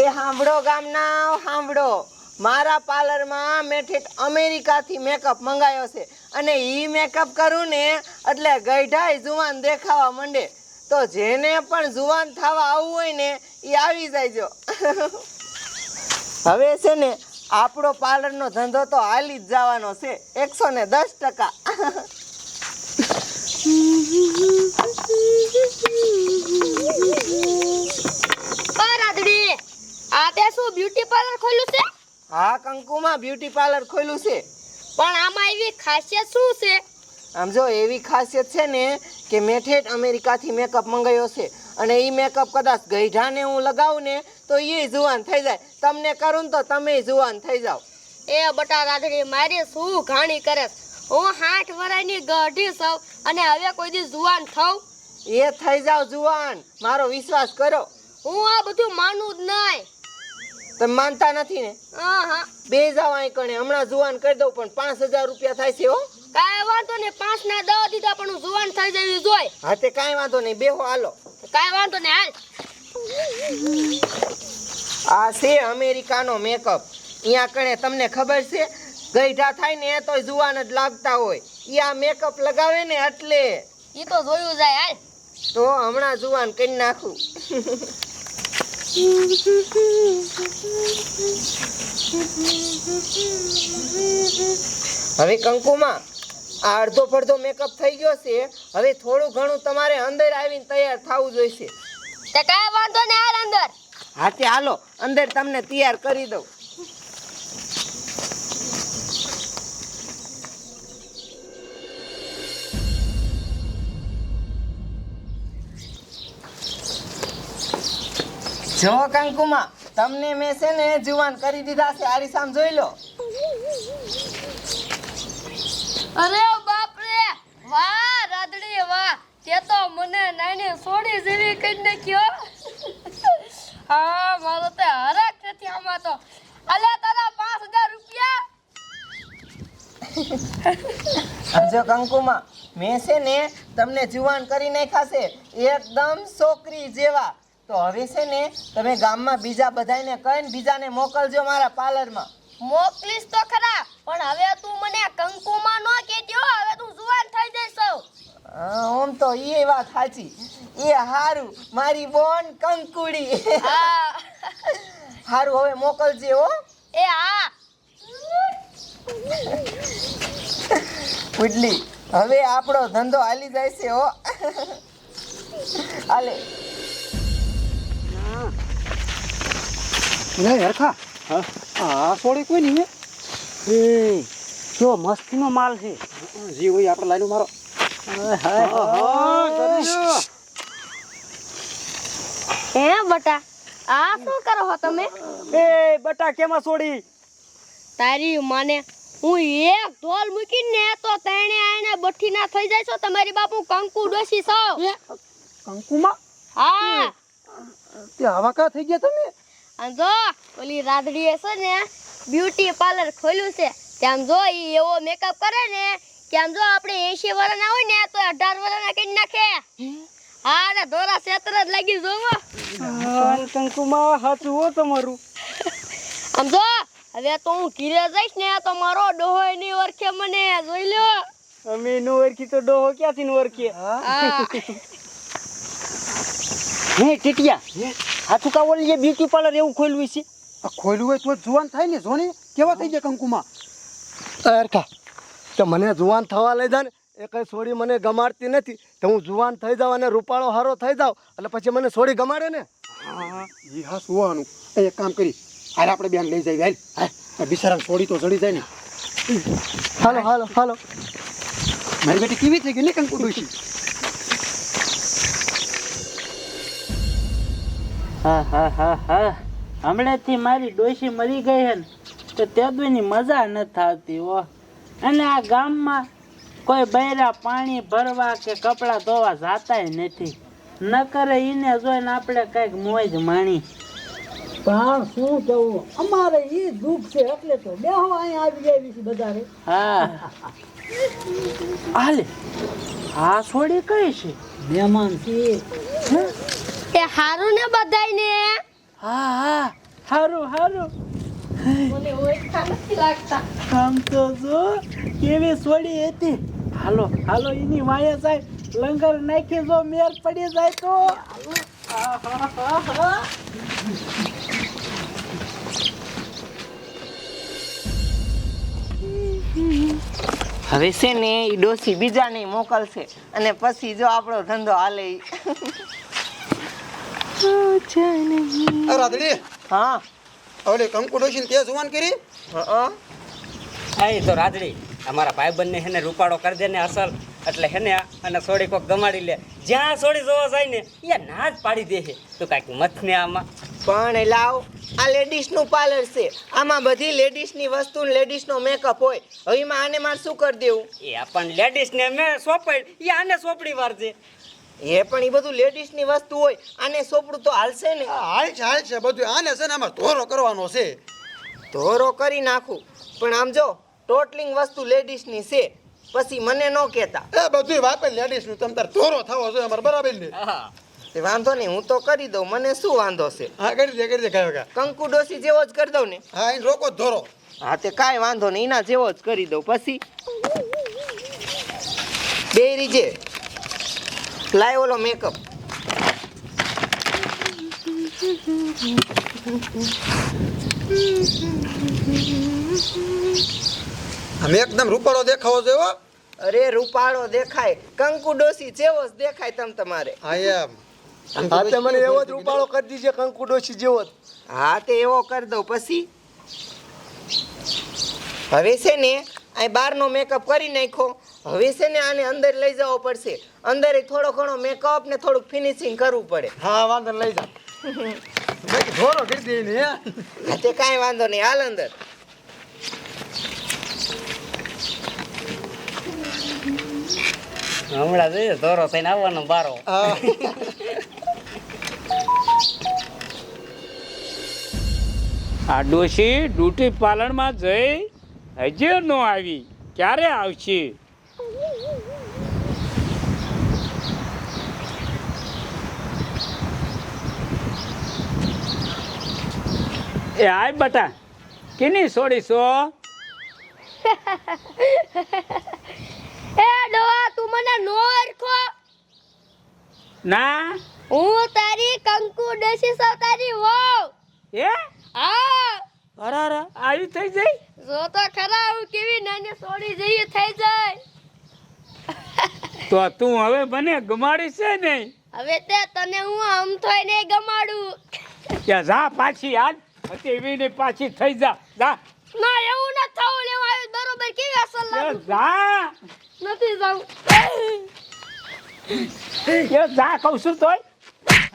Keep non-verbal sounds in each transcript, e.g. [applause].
એ હાંભળો ગામના હાંભળો. મારા પાર્લરમાં મેં ઠેઠ અમેરિકાથી મેકઅપ મંગાવ્યો છે. અને ઈ મેકઅપ કરું ને એટલે ગઈઢાય જુવાન દેખાવા માંડે. તો જેને પણ જુવાન થવા આવવું હોય ને એ આવી જાયજો. હવે છે ને આપણો પાર્લરનો ધંધો તો હાલી જ જવાનો છે. એકસો ને દસ ટકા. રાધડી! આ તે શું બ્યુટી પાર્લર ખોલ્યું છે? હા કંકુમાં બ્યુટી પાર્લર ખોલ્યું છે. પણ આમાં એવી ખાસિયત શું છે? આમ જો એવી ખાસિયત છે ને કે મેં ઠેઠ અમેરિકાથી મેકઅપ મંગાવ્યો છે. અને એ મેકઅપ કદાચ ગઈઢાને હું લગાવું ને તો એ જુવાન થઈ જાય. તમને કરું તો તમે જુવાન થઈ જાઓ. એ બટા રાધડી મારી શું ઘાણી કરે હું આઠ વરાયની ગઢી સૌ અને હવે કોઈ દી જુવાન થઉં? એ થઈ જાઓ જુવાન. મારો વિશ્વાસ કરો. હું આ બધું માનું જ નહીં. તમે માનતા નથી ને? હા હા બે જાવ કણે. હમણાં જુવાન કરી દઉં પણ પાંચ હજાર રૂપિયા થાય છે હો. કાંઈ વાંધો નહીં. પાંચ ના દવા દીધા પણ હું જુવાન થઈ જવી જોઈ હા તે કાંઈ વાંધો નહીં. બેહો હાલો. કાંઈ વાંધો નહીં હાલ. આ છે અમેરિકાનો મેકઅપ અહીંયા કણે તમને ખબર છે? ગઈઢા થાય ને એ તો જુવાન જ લાગતા હોય. એ આ મેકઅપ લગાવે ને એટલે. એ તો જોયું જાય હાલ. તો હમણાં જુવાન કરી નાખું. [laughs] હવે કંકુમાં આ અડધો પડધો મેકઅપ થઈ ગયો છે. હવે થોડું ઘણું તમારે અંદર આવીને તૈયાર થવું જોઈશે. તો કાંઈ વાંધો નહીં હાલ અંદર. હા તે હાલો અંદર તમને તૈયાર કરી દઉં. જો કંકુમા તમને મેં છે ને જુવાન કરી દીધા છે આરી સામ જોઈ લો. અરે બાપ રે વાહ રાદડી વાહ. તે તો મને નાની સોડી જેવી કરી નાખ્યો હા. મારો તે હરખ નથી આમાં તો. અલે તારા પાંચ હજાર રૂપિયા? જો કંકુમાં મેં છે ને તમને જુવાન કરી નાખ્યા છે એકદમ છોકરી જેવા. તો હવે છે ને તમે ગામમાં બીજા બધાને કહીને બીજાને મોકલજો મારા પાર્લરમાં. મોકલીશ તો ખરા પણ હવે તું મને કંકુમાં ન કહેજો હવે તું જુવાન થઈ જઈશ ઓમ તો એ વાત સાચી. એ હારું મારી બોન કંકુડી. હા. હારું હવે મોકલજે હો. એ હા. પુડલી હવે આપણો ધંધો હાલી જાય છે હો. હાલે. લે હરખા આ સોળી કોઈ નહીં એ જો મસ્તીનો માલ છે. જી હોય આપણે લાઈનો મારો હે બટા આ શું કરો છો તમે? એ બટા કેમાં સોડી તારી માને હું એક ઢોલ મૂકીને તો તેણે આને બઠી ના થઈ જાય છો તમારી બાપુ કંકુ ડોસી છો. કંકુમાં? હા. તે આવા કા થઈ ગયા તમે? અને જો ઓલી રાધડી છે ને બ્યુટી પાર્લર ખોલ્યું છે ત્યાં જો એ એવો મેકઅપ કરે ને કે આમ જો આપણે એસી વર્ષના હોય ને તો 18 વર્ષના કરી નાખે. હા? ને ધોરા સેતર જ લાગી જોવો કંકુમાં સાચું હો તમારું. આમ જો હવે તો હું ઘીરે જઈશ ને તો મારો ડોહો એની ઓળખે મને જોઈ લો. અમે નો ઓળખી તો ડોહો ક્યાંથી નો ઓળખીએ હે. હે? ટીટિયા હાથું કા ઓલી બ્યુટી પાર્લર એવું ખોલ્યું છે. ખોલ્યું હોય તો જુવાન થાય ને જોને? કેવા થઈ ગયા કંકુમાં? અરખા તો મને જુવાન થવા લઈ જાય ને એ કંઈ સોડી મને ગમાડતી નથી. તો હું જુવાન થઈ જાઉં અને રૂપાળો હારો થઈ જાઉં. એટલે પછી મને સોડી ગમાડે ને? હા ઈ હા સુવાનું. એક કામ કરી. હાલ આપણે બેન લઈ જઈએ હાલ. હા બિસારા સોડી તો ચડી જાય ને. હાલો હાલો હાલો. મારી બેટી કેવી થઈ ગઈ ને કંકુ ડોશી હા હા હા હા. હમણાંથી મારી ડોશી મરી ગઈ હે ને તો તે દુની મજા નથી આવતી ઓ અને આ ગામમાં કોઈ બૈરા પાણી ભરવા કે કપડાં ધોવા જાતાય નથી. ન કરે એને જોઈને આપણે કંઈક મોજ માણી. પણ શું કહું? અમારે એ દુઃખ છે એટલે તો બેહો અહીંયા આવી જાય છે બધારે. હા. હાલે. આ છોડી કઈ છે? મહેમાન છે હારું ને બધાયને? હા હા. હારું હારું. મને ઓળખા નથી લાગતા. આમ તો જો કેવી સોડી હતી. હાલો હાલો એની વાયા સાહેબ લંગર નાખી જો મેર પડી જાય તો. હવે છે ને એ ડોસી બીજાને મોકલશે અને પછી જો આપણો ધંધો હાલે ઈ. અરે હા. ઓલે કંકુ તે જુવાન કરી? હં. હા. તો રાજડી અમારા ભાઈબંધને હેને રૂપાળો કરી દે ને અસલ. એટલે હેને અને સોડી કોક ગમાડી લે. જ્યાં સોડી જોવા જાય ને એ ના જ પાડી દે છે તો કાંઈક મત ને આમાં. પણ લાવ આ લેડીઝનું પાર્લર છે. આમાં બધી લેડીઝની વસ્તુ લેડીઝનો મેકઅપ હોય. હવે એમાં આને મારે શું કરી દેવું? એ પણ લેડીઝને મેં સોંપાઈ. એ આને સોંપડી વાર છે. એ પણ એ બધું લેડીઝની વસ્તુ હોય આને સોપડું તો હાલશે ને. હાલ છે હાલ છે બધું આને છે ને આમાં ધોરો કરવાનો છે. ધોરો કરી નાખું. પણ આમ જો ટોટલિંગ વસ્તુ લેડીઝની છે પછી મને ન કહેતા. એ બધું વાપે લેડીઝનું તમ તાર ધોરો થવો છે અમાર બરાબર ને? હા તે વાંધો નહીં હું તો કરી દઉં મને શું વાંધો છે? હા કરી દે કરી દે કાય કંકુ ડોસી જેવો જ કરી દઉં ને. હા એ રોકો ધોરો. હા તે કાંઈ વાંધો નહીં એના જેવો જ કરી દઉં પછી. બે રીજે લાય ઓલો મેકઅપ અમે એકદમ રૂપાળો દેખાવો જોઈએ અરે રૂપાળો દેખાય. કંકુ ડોસી જેવો જ દેખાય તમ તમારે. આઈ એમ. હા તે મને એવો જ રૂપાળો કરી દીજે કંકુ ડોશી જેવો જ. હા તે એવો કરી દઉં પછી. હવે છે ને અહીં બહારનો મેકઅપ કરી નાખો હવે છે ને આને અંદર લઈ જવો પડશે. અંદર થોડો ઘણો મેકઅપ ને થોડુંક ફિનિશિંગ કરવું પડે. હા વાંધો લઈ જા બાકી કરી દે ને તે કાંઈ વાંધો નહીં હાલ અંદર. હમણાં જોઈએ ધોરો થઈને આવવાનો બારો. આ ડોશી ડ્યુટી પાલનમાં જઈ હજી ન આવી. ક્યારે આવશે? એ આય બટા કિની છોડીશો [laughs] એ ડોવા તું મને નો ઓળખો. ના? હું તારી કંકુ ડેસી સૌ તારી વહુ એ હા. અરે આવી થઈ જઈ જો તો ખરા હું કેવી નાની સોડી જઈએ થઈ જાય. [laughs] તો તું હવે મને ગમાડી છે નહીં. હવે તે તને હું આમ થોય નહીં ગમાડું. કે જા પાછી હાલ. હતી એવી પાછી થઈ જા જા. ના એવું ન થવું લેવા આવ્યું બરોબર કેવી અસર લાગુ? જા. નથી જાઉં. એ જા કહું છું તોય.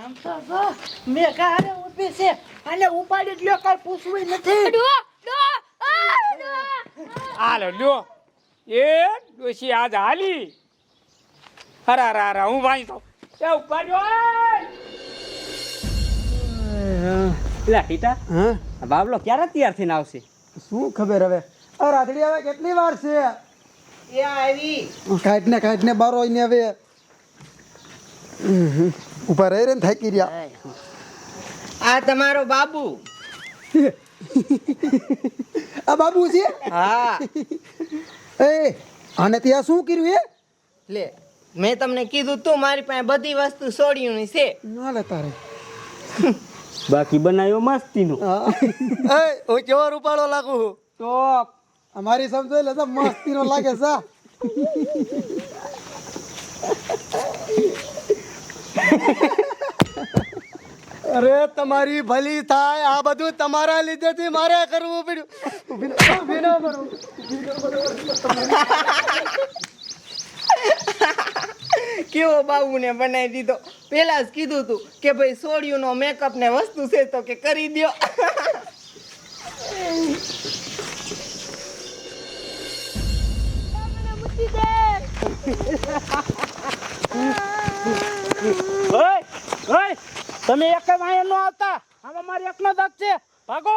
આમ તો જો મેં કારે ઊભી છે અને ઉપાડી લ્યો કાંઈ પૂછવું નથી. ડો ડો હાલો લ્યો એ ડોશી આજ હાલી. હરા હરા હું ભાઈ તો એ ઉપાડ્યો પેલા ટીટા હા બાબલો ક્યારે તૈયાર થઈને આવશે? શું ખબર હવે? આ રાતડી હવે કેટલી વાર છે? એ આવી. કાઢ ને કાઢ ને બારો ને હવે. ઉપર ઊભા રહી રહીને થાકી રહ્યા. આ તમારો બાબુ. [laughs] આ બાબુ છે? હા. એ અને ત્યાં શું કર્યું એ લે મેં તમને કીધું તું મારી પાસે બધી વસ્તુ છોડ્યું છે. ના લે તારે. [laughs] બાકી બનાવ્યો મસ્તીનું. [laughs] એ હું કેવો રૂપાળો લાગુ તો અમારી સમજો લે તો મસ્તીનો લાગે સા [laughs] અરે તમારી ભલી થાય આ બધું તમારા લીધેથી મારે કરવું પડ્યું. [laughs] કેવો બાબુ ને કેવો બાબુને બનાવી દીધો? પેલા જ કીધું તું કે ભાઈ સોડિયુંનો મેકઅપ ને વસ્તુ છે તો કે કરી દે તમે એક વાંહે નો આવતા? આમાં મારી એકનો દગ છે. ભાગો.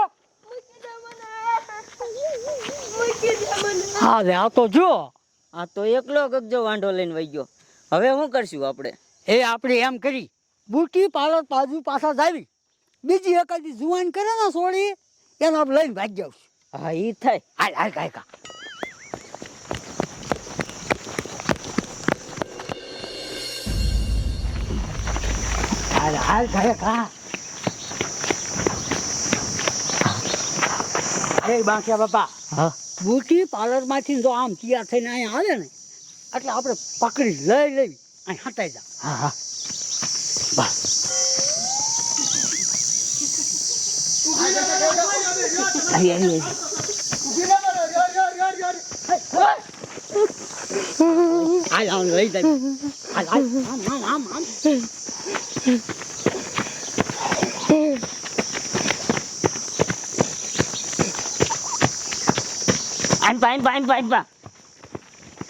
હા હવે આ તો જો. આ તો એકલો ગગજો વાંઢો લઈને વહી ગયો. હવે શું કરશું આપણે? એ આપણે એમ કરી બુટી પાર્લર બાજુ પાછા જાવી. બીજી એકાદી જુવાન કરે ને સોળી એને આપણે લઈને ભાગી આવશું હા એ થાય. હાલ હાલ કાય કા હાલ હાલ કાય કા એ બાંકિયા બાપા હા. બુટી પાર્લરમાંથી જો આમ તૈયાર થઈને અહીંયા આવે ને એટલે આપણે પકડી લઈ લેવી. અહીં હટાઈ જા હા હા આવી આવી હાલ આમ લઈ જાય હાલ હાલ આમ આમ આમ આમ આમ પા આમ પા આમ પા આમ પા